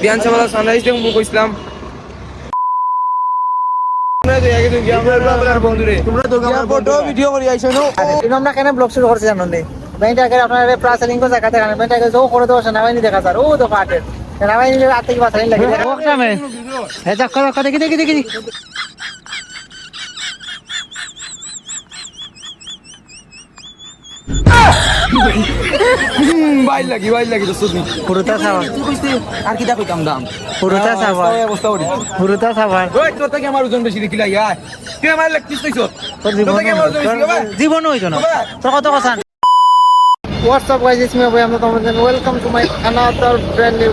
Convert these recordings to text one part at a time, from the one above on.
বিধানসভা সানরাইজ দেখব কইছিলাম। দেখা আইসো কিন্তু আমরা কেন ব্লগ শুরু করছি জানো নি ব্যাংকটা আগে আপনার প্রায় সেলিং করে জায়গা দেখান ব্যাংকটা আগে কেউ করে দেবো সেনাবাহিনী দেখা যায় ও দেখো আটের সেনাবাহিনী হাত থেকে বাঁচাই লাগে হ্যাঁ দেখো দেখো দেখি দেখি দেখি বাইর লাগি বাইর লাগি দোস্ত তুমি পুরোটা সাবান আর কি দেখো কাম দাম। পুরোটা এই অবস্থা করি পুরোটা সাবা ওই তোর থেকে আমার ওজন বেশি দেখিলা ইয়া তুই আমার লাগছিস তুই তোর তোর জীবন জীবন হইতো না। তোর কত কথা? হোয়াটসঅ্যাপ গাইজ ইসমি ভাই আমরা তোমাদের welcome to my another brand new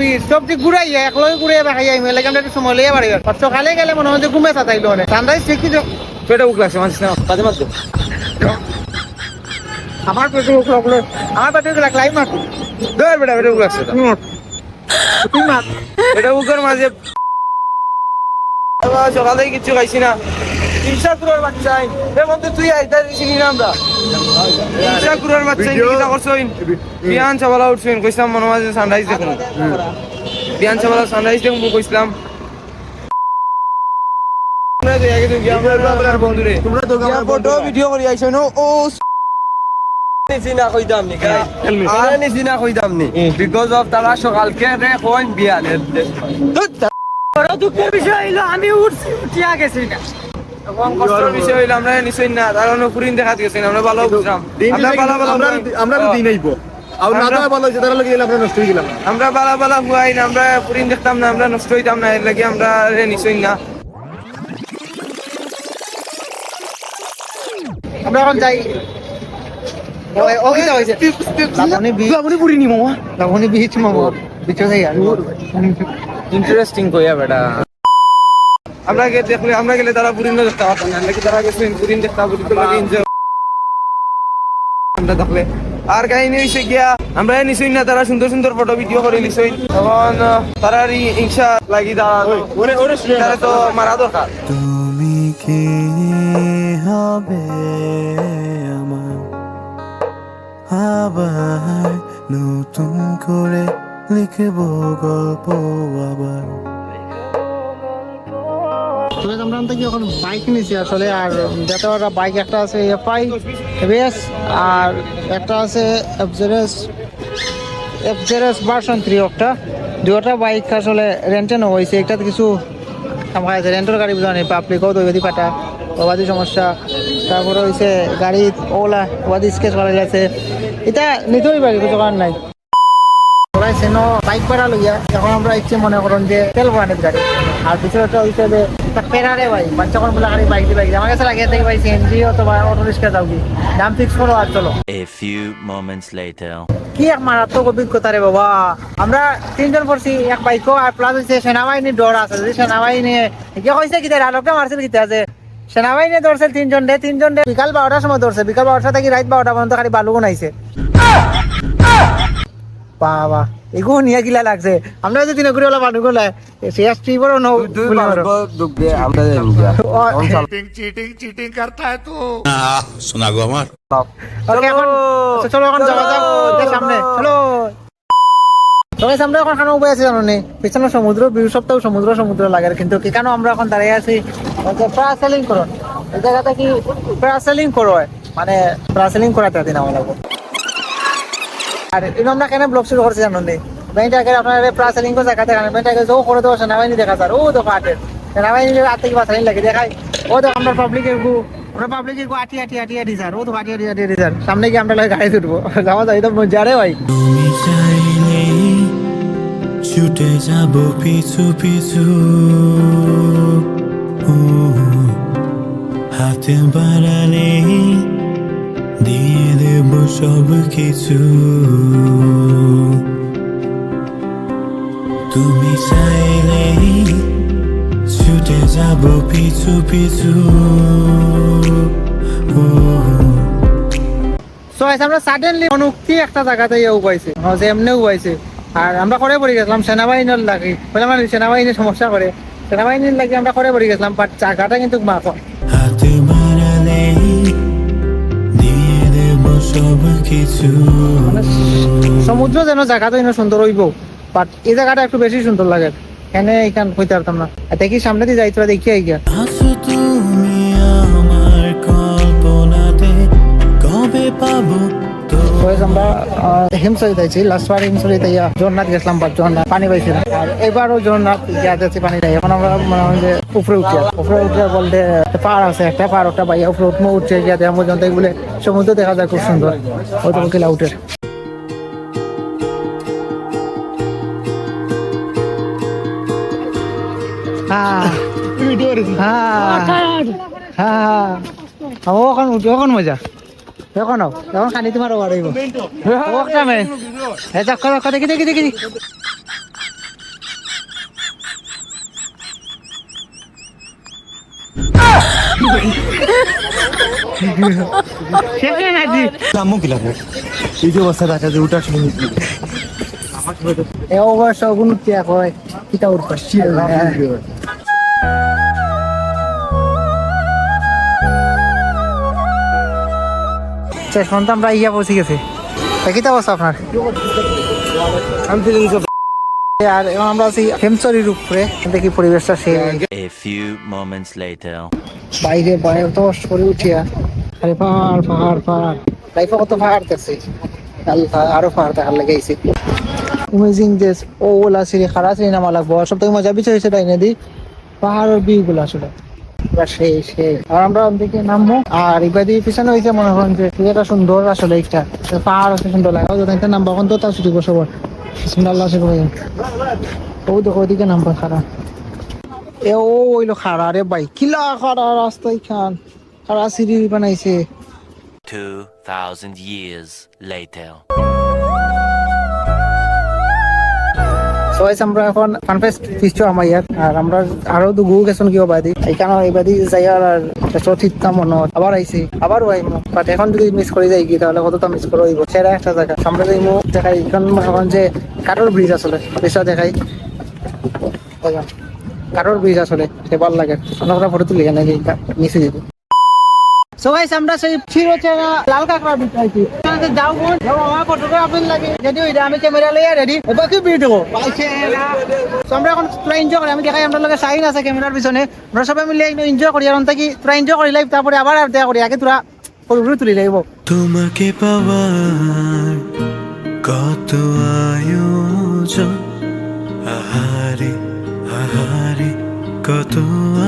beach সব দিক ঘুরাই এক লগে ঘুরে বাখাই যাই মেলে আমরা একটু সময় লিয়ে বাড়ি সকালে গেলে মনে হয় ঘুমে সাতাইলো অনেক ঠিক কি পেটে উক লাগছে মানছিস না? কাজে মারতো আমার পেটে উঠল আমার পেটে উঠল ক্লাইম মার ধর বেটা পেটে উক লাগছে। তুই মার। উকের মাঝে সকাল কিচ্ছু খাইছি না। তিনশা কুড়ার বাচ্চা এর মধ্যে তুই আইতা চিনি না আমরা? তিনশা কুড়ার বাচ্চা কিটা করছইন বিয়ান চাবালা উঠছইন কইছিলাম মনে মাঝে সানরাইজ দেখুন। বিয়ান চাবালা সানরাইজ দেখুন কইছিলাম। Photo video no. ও নিচিনা নি নিচিনা কইতাম নি। বিকজ অফ তারা সকালকে কইন হইল আমি উঠছি উঠিয়া গেছি। না আমরা নিশ্চয় না তার অন্য ফুরিন দেখাত গেছেন আমরা ভালো বুঝলাম। আমরা বালা হয়ে। গেলাম। আমরা বালা বালা হুয়াই না আমরা ফুরিন দেখতাম না আমরা নষ্ট হইতাম না এর লাগি আমরা রে না। আমরা এখন যাই। ইন্টারেস্টিং কইয়া বেটা। আমরা গে দেখলে আমরা গেলে তারা পুরিন দেখতে পারতাম না। নাকি তারা গেছেন পুরিন দেখতে পুরিন লাগে এনজয় আমরা দেখলে। আর কাহিনী হইছে গিয়া আমরা নিশ্চয় না তারা সুন্দর সুন্দর ফটো ভিডিও করে নিশ্চয় তখন তারার ইনশা লাগি তারা তো মারা দরকার। তুমি কি হবে আমার? আবার নতুন করে লিখব গল্প আবার। তবে আমরা বাইক নিছি আসলে, আর যাতে ওরা বাইক একটা আছে এফআই এবিএস আর একটা আছে এফজেরেস এফজেরেস ভার্সন থ্রি একটা দুটা বাইক আসলে রেন্টে নেওয়া হয়েছে। একটাতে কিছু, আমার আছে রেন্টের গাড়ি বুঝানি পাবলিকও দৈবাদি পাটা ওবাদি সমস্যা। তারপরে হয়েছে গাড়ি, ওলা ওবাদি স্কেচ করা গেছে এটা নিতেই পারি কিছু কারণ নাই। সেন বাইক ভাড়া লইয়া আমরা ইচ্ছে মনে করুন যে তেল ভরানির গাড়ি আর পিছনেটা যে পেরারে ভাই বাচ্চা কোন বলে বাইক দিয়ে বাইক আমার কাছে লাগিয়ে থেকে ভাই সিএনজি অথবা অটো রিক্সা যাও কি। দাম ফিক্স করো আর চলো। A few moments later. কি এক মারাত্মক অভিজ্ঞতা রে বাবা। আমরা তিনজন পড়ছি এক বাইকও আর প্লাস হচ্ছে সেনাবাহিনীর ডর আছে। যদি সেনাবাহিনী কি হয়েছে কি আলোকটা মারছিল কি আছে সেনাবাহিনী ধরছে তিনজন রে তিনজন রে। বিকাল বারোটার সময় ধরছে বিকাল বারোটা থেকে রাত বারোটা পর্যন্ত খালি বালুগুন আইছে। বাবা এগুলো নিয়ে গিলা লাগছে। আমরা যদি তিন ঘুরে ওলা বালু গুলা শেষ ট্রিপরও নো আমরা শোনা গো আমার। ওকে এখন চলো এখন যাওয়া যাক। ওদের সামনে চলো। আমরা এখন খানো উপায় আছে জানো নি? পিছনে সমুদ্র বিউ সপ্তাহ সমুদ্র সমুদ্র লাগে। কিন্তু কি কেন আমরা এখন দাঁড়িয়ে আছি প্যারাসেলিং করো এই জায়গাটা কি প্যারাসেলিং করো মানে প্যারাসেলিং করাতে দিন আমার লাগবে আর এগুলো আমরা কেন ব্লগ শুরু করছি জানো নি? ব্যাংকটা আগে আপনার করে জায়গা দেখান ব্যাংকটা আগে যাও করে সেনাবাহিনী দেখা যায় ও দেখো আটের সেনাবাহিনী হাত থেকে বাঁচানি লাগে, দেখাই। ও দেখো আমরা পাবলিকের গু আমরা পাবলিকের গু আটি আটি আটি আটি, স্যার। ও তো আটি আটি আটি আটি, স্যার। সামনে গিয়ে আমরা গাড়ি উঠবো যাওয়া যায় তো মজা রে ভাই। ছুটে যাব পিছু পিছু। হাতে বাড়ালে দিয়ে দেব সব কিছু। তুমি চাইলেই ছুটে যাব পিছু পিছু। আমরা সাডেনলি অনুক্তি একটা জায়গাতে ইয়ে উপাইছে যে এমনি উপাইছে আর আমরা করে পড়ে গেছিলাম সেনাবাহিনীর লাগে। বললাম মানে সেনাবাহিনী সমস্যা করে। সেনাবাহিনীর লাগে আমরা করে পড়ে গেছিলাম বাট জায়গাটা কিন্তু মাফ কিছু সমুদ্র যেন জায়গাটা যেন সুন্দর হইব বাট এই জায়গাটা একটু বেশি সুন্দর লাগে। এখানে এখান হইতে পারতাম না। দেখি সামনে দিয়ে যাই তোরা দেখি আই Pues আমরা হিমসরি যাইছি। লাস্ট বার হিমসরি তাইয়া জগন্নাথ গেছিলাম বাট জগন্নাথ পানি পাইছিলাম। আর এবারও জগন্নাথ গিয়া যাচ্ছি পানি দেয় এখন আমরা মনে হয় যে উপরে উঠি উপরে উঠে বলতে পাহাড় আছে একটা পাহাড় ওটা বাইয়া উপরে উঠমো উঠছে গিয়া দেখা পর্যন্ত বলে সমুদ্র দেখা যায় খুব সুন্দর। ওই তো কিলা উঠে। হ্যাঁ। হ্যাঁ। হ্যাঁ ও এখন এখন মজা। এখন এখন হইব। ও কামে এ যাক করো দেখি দেখি দেখি দেখি। শেষে নাকি আম্মু কি লাগবে এখন তো আমরা ইয়া পৌঁছে গেছি। তা কিতা অবস্থা আপনার? আর এখন আমরা আছি হেমচরির উপরে দেখি পরিবেশটা সে. বাইরে বাইরে তো সরে উঠিয়া আরে পাহাড় পাহাড় পাহাড়। লাইফে কত পাহাড় দেখছি। আরও পাহাড় দেখার লেগে আইছে। ইমেজিং দিস ও ওলা খাড়া সিঁড়ি নামা লাগবো সব থেকে মজা বিষয় হয়েছে তাই নদী পাহাড়ের ভিউ গুলো আসলে। পুরা সেই সেই। আর আমরা ওদিকে নামবো। আর এবারে পিছনে হয়েছে মনে করেন যে এটা সুন্দর আসলে একটা পাহাড় আছে সুন্দর লাগে। যদি এটা নামবো এখন তো তার ছুটি বসে পড়। বিসমিল্লাহ আল্লাহ শুরু ও দেখো ওইদিকে নামবো খারাপ এ ও ওইলো খাড়া রে ভাই। কিলা খাড়া রাস্তা খান খাড়া সিঁড়ি বানাইছে। 2,000 years later. সো আমরা এখন ফানফেস্ট পিছু আমার ইয়াত। আর আমরা আরও দুগু গেছন কিয় বাদি? এইখানে এইবাদি যাই আর চতুর্থ মনত আবার আইছি আবারও আইমু বাট এখন যদি মিস করে যাই কি, তাহলে কতটা মিস করে হইব সেরা একটা জায়গা আমরা যাইমু দেখাই এখন করেন যে কাঠোর ব্রিজ আসলে পিছনে দেখাই। দেখা। কাঠোর ব্রিজ আসলে সে ভালো লাগে। আমরা ফটো তুলি নাকি? মিশে দিত সো গাইস আমরা সেই চিরচেনা লাল কাঁকড়া বিটাইছি যাও বোন। যাও আমার ফটোগ্রাফি লাগে। যদি ওইটা আমি ক্যামেরা লইয়া রেডি এবার কি ভিডিও সো আমরা এখন পুরো এনজয় করি। আমি দেখাই আমরা লগে সাইন আছে ক্যামেরার পিছনে। আমরা সবাই মিলে এনজয় করি। আর কি পুরো এনজয় করি লাইভ তারপরে আবার আর দেখা করি। আগে তোরা ফটো তুলি লাগব। তোমাকে পাওয়ার কত আয়োজন? আহারে আহারে, কত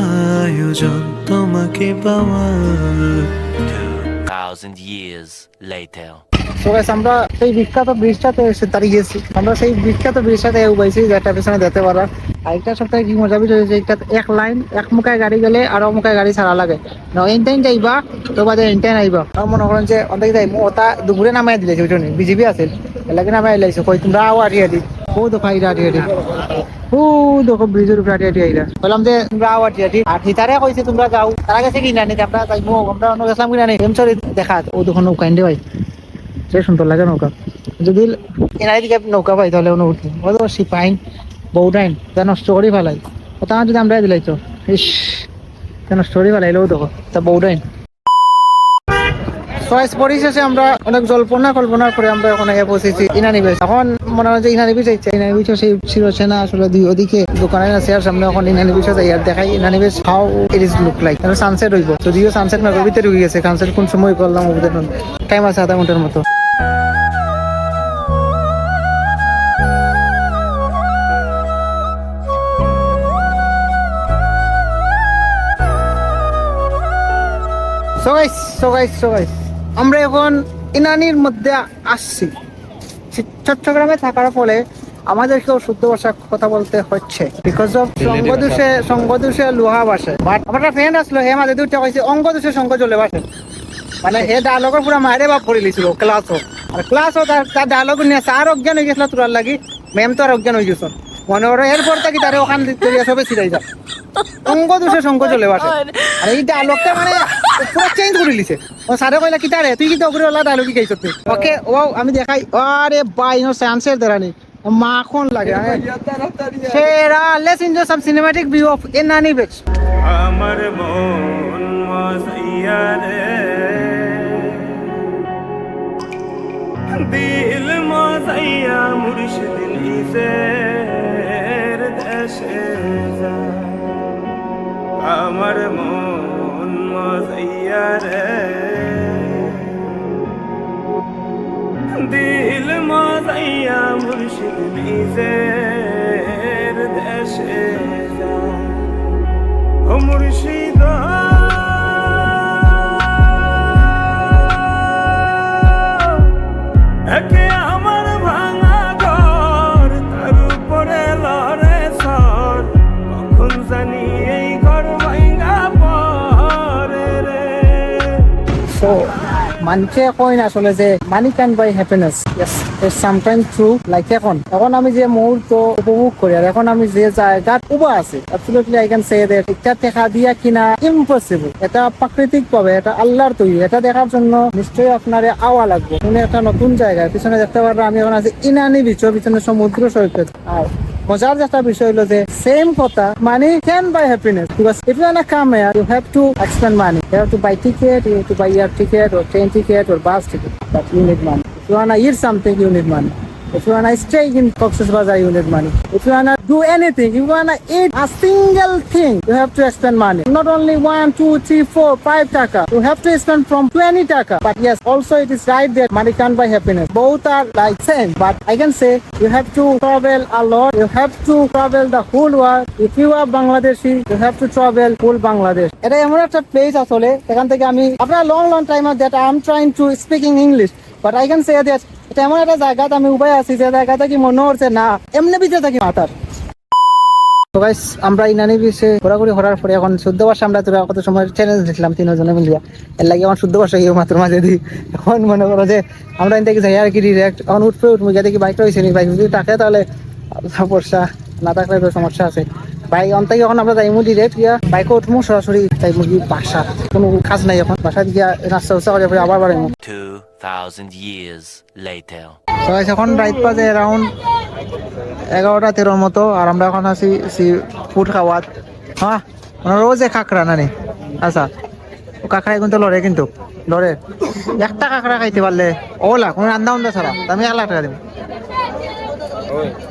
আয়োজন? তোমাকে পাওয়ার 2,000 years later. গাইস আমরা সেই বিখ্যাত ব্রিজটাতে এসে দাঁড়িয়ে গেছি আমরা সেই বিখ্যাত ব্রিজটাতে উবাইছি যেটা পিছনে যেতে পারা আরেকটা সপ্তাহে কি মজা বিষয় হয়েছে একটা এক লাইন এক মুখায় গাড়ি গেলে আর মুখায় গাড়ি ছাড়া লাগে। ন এনটাইন যাইবা তো বাদে এনটাইন আইবা। আর মনে করেন যে অনেক যাই ওটা দুপুরে নামাই দিলেছে বুঝলি? বিজেপি আছে এলাকে নামাই লাইছে কই তোমরা আও আটি ও দেখো আইরা আটি আটি ও দেখো ব্রিজের উপরে আটি আটি আইরা বললাম যে তোমরা আও আটি আটি আর হিতারে কইছে তোমরা যাও। তারা গেছে কিনা নিতে আমরা যাইবো আমরা অন্য গেছিলাম কিনা নেই এমসরি দেখা। ও দেখো নৌকা ভাই। সে সুন্দর লাগে নৌকা। যদি দিকে নৌকা পাই তাহলে কোনো উঠি ও তো সিপাইন বউটাইন তা নষ্ট করি ফেলাই ও তা যদি আমরা দিলাই তো। ইস ফেলাইলেও দেখো। তা চয়েস পরিশেষে আমরা অনেক জল্পনা কল্পনা করে আমরা ওখানে পৌঁছেছি ইনানি বেশ। এখন মনে হয় যে ইনানি বিচ ইনানি বিচ সেই ছিল না আসলে দুই ওদিকে। দোকানে সামনে এখন ইনানি বিচ যাই আর দেখাই ইনানি বেশ how it is look like sunset হইব। যদিও সানসেট ঢুকে গেছে। সানসেট কোন সময় করলাম টাইম আছে আধা ঘণ্টার মতো। So guys, so guys, so guys, আমরা এখন ইনানির মধ্যে আসছি। চট্টগ্রামে থাকার ফলে আমাদেরকেও শুদ্ধ ভাষা কথা বলতে হচ্ছে। বিকজ অফ সঙ্গদোষে সঙ্গদোষে লোহা বাসে বাট আমার একটা ফ্রেন্ড আসলো হে মাঝে দুইটা কইছে অঙ্গ দোষে সঙ্গ চলে বাসে মানে হে ডায়লগের পুরো মারে বাপ করে লিছিল ক্লাসও আর ক্লাসও তার তার ডায়লগ নিয়ে আর অজ্ঞান হয়ে গেছিল তোরার লাগি। ম্যাম তো আর অজ্ঞান হয়ে গেছ। মনে করো এরপর থাকি তারে ওখান থেকে সবে ছিড়াই যা অঙ্ক দোষে শঙ্ক চলে বাসে। আর এই ডায়লগটা মানে পুরো চেঞ্জ করে লিছে ও সারে কইলা কি তারে? তুই কি তো ওলা ডায়লগ কি তুই? ওকে ও আমি দেখাই। আরে ভাই নো সেন্সের দেরানি মাখন লাগে সেরা let's enjoy some cinematic view of Inani beach আমার মন মজাইয়া রে। দিল মজাইয়া মুর্শিদ নিজের নিজের দেশে ভাঙা মানুষে কয় না আসলে যে money can buy happiness sometime true like এখন। এখন আমি যে মুহূর্ত উপভোগ করি, আর এখন আমি যে জায়গাত উবা আছি absolutely I can say that এটা দেখা দিয়া কিনা ইম্পসিবল এটা প্রাকৃতিক পাবে এটা আল্লাহর তৈরি। এটা দেখার জন্য নিশ্চয়ই আপনার আওয়া লাগবে। তুমি একটা নতুন জায়গায়, পিছনে দেখতে পারবে আমি এখন আছি ইনানি বিচ পিছনে সমুদ্র সৈকত। আর মজার যে একটা বিষয় হলো যে সেম কথা money can buy happiness because if you come here you have to expend money you have to buy ticket, you have to buy air ticket, or train ticket, or bus ticket, but you need money if you wanna eat something you need money if you wanna stay in Cox's Bazar, you need money. If you wanna do anything, if you wanna eat a single thing, you have to spend money. Not only one, two, three, four, five taka. You have to spend from 20 taka. But yes, also it is right that money can't buy happiness. Both are like same. But I can say you have to travel a lot. You have to travel the whole world. If you are Bangladeshi, you have to travel whole Bangladesh. এটা এমন একটা place আসলে এখান থেকে আমি আপনার long long time that I am trying to speaking English but I can say এটা এমন একটা জায়গাতে আমি উপায় আছি, যে জায়গাটা কি মনে হচ্ছে না, এমনি ভিতরে থাকি মাথার। তো গাইস আমরা ইনানি বিচে ঘোরাঘুরি করার পরে এখন শুদ্ধ ভাষা আমরা তোরা কত সময় চ্যালেঞ্জ দিছিলাম তিনজনে মিলিয়া। এর লাগে আমার শুদ্ধ ভাষা ইয়ে মাত্র মাঝে দিই। এখন মনে করো যে আমরা যাই আর কি ডিরেক্ট এখন উঠবে উঠবো গিয়ে দেখি বাইক রয়েছে নি বাইক যদি থাকে তাহলে সমস্যা না থাকলে তো সমস্যা আছে। বাইক অন থেকে এখন আমরা যাইমু ডিরেক্ট গিয়া বাইকে উঠবো সরাসরি যাইমু কি বাসা। কোনো কাজ নাই এখন বাসাত গিয়া নাস্তা উস্তা করে পরে আবার বাড়াইমু। 2,000 years later. guys, এখন রাইত বাজে অ্যারাউন্ড এগারোটা তেরোর মতো আর আমরা এখন আছি সি ফুড খাওয়াত। হ্যাঁ মানে রোজে কাঁকড়া নানি। আচ্ছা ও কাঁকড়া কিন্তু লড়ে কিন্তু লড়ে। একটা কাঁকড়া খাইতে পারলে ওলা কোনো রান্দা উন্দা ছাড়া তা আমি এক লাখ টাকা দিব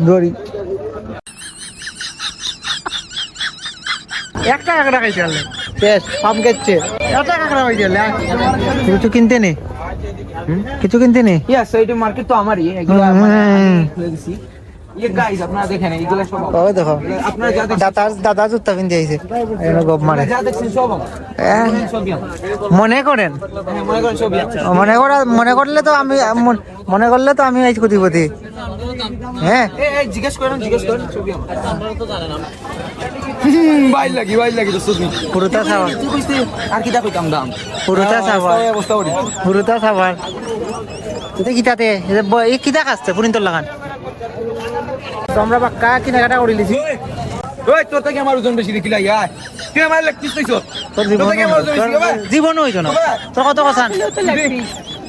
দড়ি। একটা কাঁকড়া খাইতে পারলে বেশ পাম গেছে। একটা কাঁকড়া খাইতে পারলে কিছু কিনতে নেই কিছু কিনতে নেই ইয়া সো এটা মার্কেট তো আমারই এগুলা মানে ইয়ে গাইস আপনারা দেখেন এগুলা সব সব আমার। মনে করেন? হ্যাঁ, মনে মনে মনে করলে তো আমি মন- করলে তো আমি আইছি কোটিপতি হ্যাঁ? জিজ্ঞেস করেন জিজ্ঞেস করেন। হুম, বাইর লাগি বাইর লাগি তো সবই পুরোটা সাবার আর কি দেখো দাম? পুরোটা সাবার এই পুরোটা সাবার এটা কিতাতে এই কিতা কাজতে পুরিন্তর লাগান। তো আমরা বা কা কেনাকাটা করে লিছি। ওই তোর থেকে আমার ওজন বেশি দেখিলা ইয়া তুই আমার লাগতিস তোর জীবন জীবন হইতো না। তোর কত কথা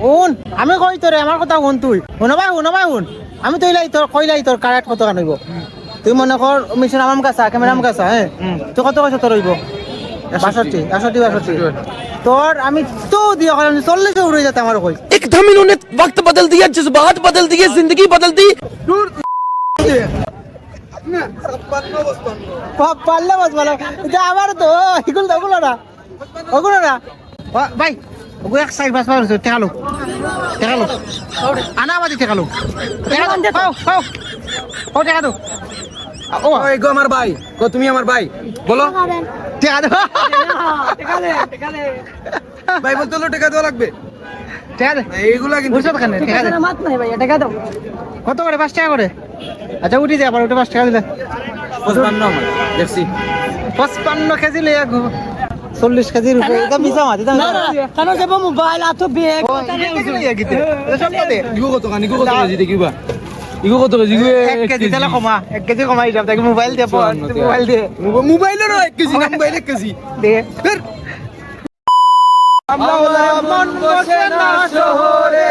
শুন আমি কই তোরে আমার কথা শুন তুই শুনো ভাই শুনো ভাই শুন আমি তো ইলাই তোর কইলাই তোর কারেক্ট কত কান হইব তুই মনে কর মিশন আমার কাছে ক্যামেরা আমার কাছে হ্যাঁ তুই কত কইছ তোর হইব বাষট্টি বাষট্টি বাষট্টি তোর আমি তো দিয়ে কইলাম চল্লিশ উড়ে যেতে আমার কই एकदम इन्होंने वक्त बदल दिया जज्बात बदल दिए जिंदगी बदल दी পা- পারলে বাস ভালো এটা আমার তো এগুলো তো ওগুলো না ওগুলো না বা- ভাই ওগু এক সাইড বাস পারছ টেকালো টেকালো আনা আমাদের টেকালো ও টেকা দাও। ও গো আমার ভাই গো তুমি আমার ভাই বলো। ঠিক আছে ভাই বলতে হলো টাকা দেওয়া লাগবে। কত করে? পাঁচ টাকা করে। আচ্ছা উঠি যায় আবার উঠে পাঁচ টাকা দিলে। পঁচপান্ন কেজি লইয়া চল্লিশ কেজির উপরে এটা মিছা কারণ যাব মোবাইল আতো বেগ ইগো কত কানি ইগো কত কেজি দেখিবা ইগো কত কেজি এক কেজি তাহলে কমা এক কেজি কমাই যাম তাকে মোবাইল দিয়ে মোবাইল দিয়ে। মোবাইলেরও এক কেজি না মোবাইল এক কেজি। দিয়ে মন বসে না শহরে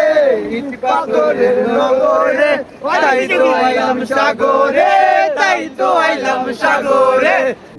ইট পাথরের নগরে তাই তো আইলাম সাগরে তাই তো আইলাম সাগরে